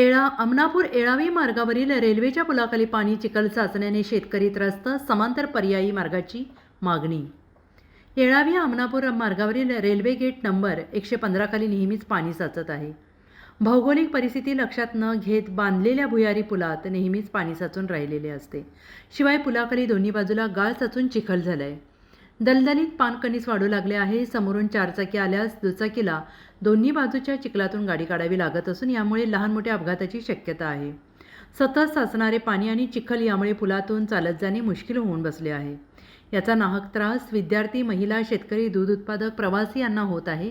एळा अमनापूर एळावी मार्गावरील रेल्वेच्या पुलाखाली पाणी चिखल साचण्याने शेतकरी त्रस्त समांतर पर्यायी मार्गाची मागणी. येळावी अमनापूर मार्गावरील रेल्वे गेट नंबर एकशे पंधराखाली नेहमीच पाणी साचत आहे. भौगोलिक परिस्थिती लक्षात न घेत बांधलेल्या भुयारी पुलात नेहमीच पाणी साचून राहिलेले असते. शिवाय पुलाखाली दोन्ही बाजूला गाळ साचून चिखल झालं आहे दलदलीत पानकणीस वाढू लागले आहे. समोरून चारचाकी आल्यास दुचाकीला दोन्ही बाजूच्या चिखलातून गाडी काढावी लागत असून यामुळे लहान मोठ्या अपघाताची शक्यता आहे. सतत साचणारे पाणी आणि चिखल यामुळे पुलातून चालत जाणे मुश्किल होऊन बसले आहे. याचा नाहक त्रास विद्यार्थी महिला शेतकरी दूध उत्पादक प्रवासी यांना होत आहे.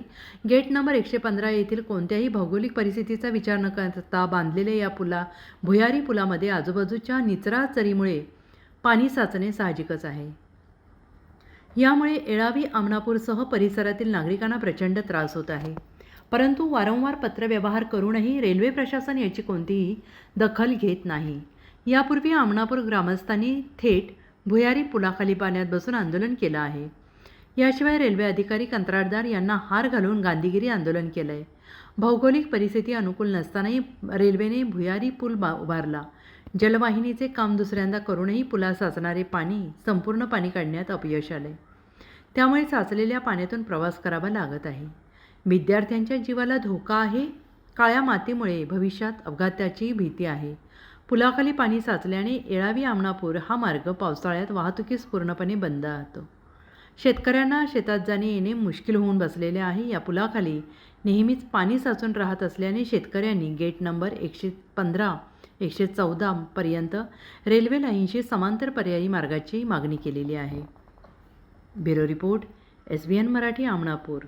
गेट नंबर एकशे पंधरा येथील कोणत्याही भौगोलिक परिस्थितीचा विचार न करता बांधलेल्या या पुला भुयारी पुलामध्ये आजूबाजूच्या निचरा चरीमुळे पाणी साचणे साहजिकच आहे. यामुळे एळावी आमनापूरसह परिसरातील नागरिकांना प्रचंड त्रास होत आहे. परंतु वारंवार पत्रव्यवहार करूनही रेल्वे प्रशासन याची कोणतीही दखल घेत नाही. यापूर्वी आमनापूर ग्रामस्थांनी थेट भुयारी पुलाखाली पाण्यात बसून आंदोलन केलं आहे. याशिवाय रेल्वे अधिकारी कंत्राटदार यांना हार घालून गांधीगिरी आंदोलन केलं आहे भौगोलिक परिस्थिती अनुकूल नसतानाही रेल्वेने भुयारी पूल बा उभारला. जलवाहिनीचे काम दुसऱ्यांदा करूनही पुला साचणारे पाणी संपूर्ण पाणी काढण्यात अपयश आले त्यामुळे साचलेल्या पाण्यातून प्रवास करावा लागत आहे. विद्यार्थ्यांच्या जीवाला धोका आहे. काळ्या मातीमुळे भविष्यात अपघाताची भीती आहे. पुलाखाली पाणी साचल्याने येळावी आमणापूर हा मार्ग पावसाळ्यात वाहतुकीस पूर्णपणे बंद राहतो. शेतकऱ्यांना शेतात जाणे येणे मुश्किल होऊन बसलेले आहे या पुलाखाली. नेहमीच पाणी साचून राहत असल्याने शेतकऱ्यांनी गेट नंबर एकशे पंधरा एकशे चौदापर्यंत रेल्वे लाईनशी समांतर पर्यायी मार्गाची मागणी केलेली आहे. Bureau report S B N Marathi Amanapur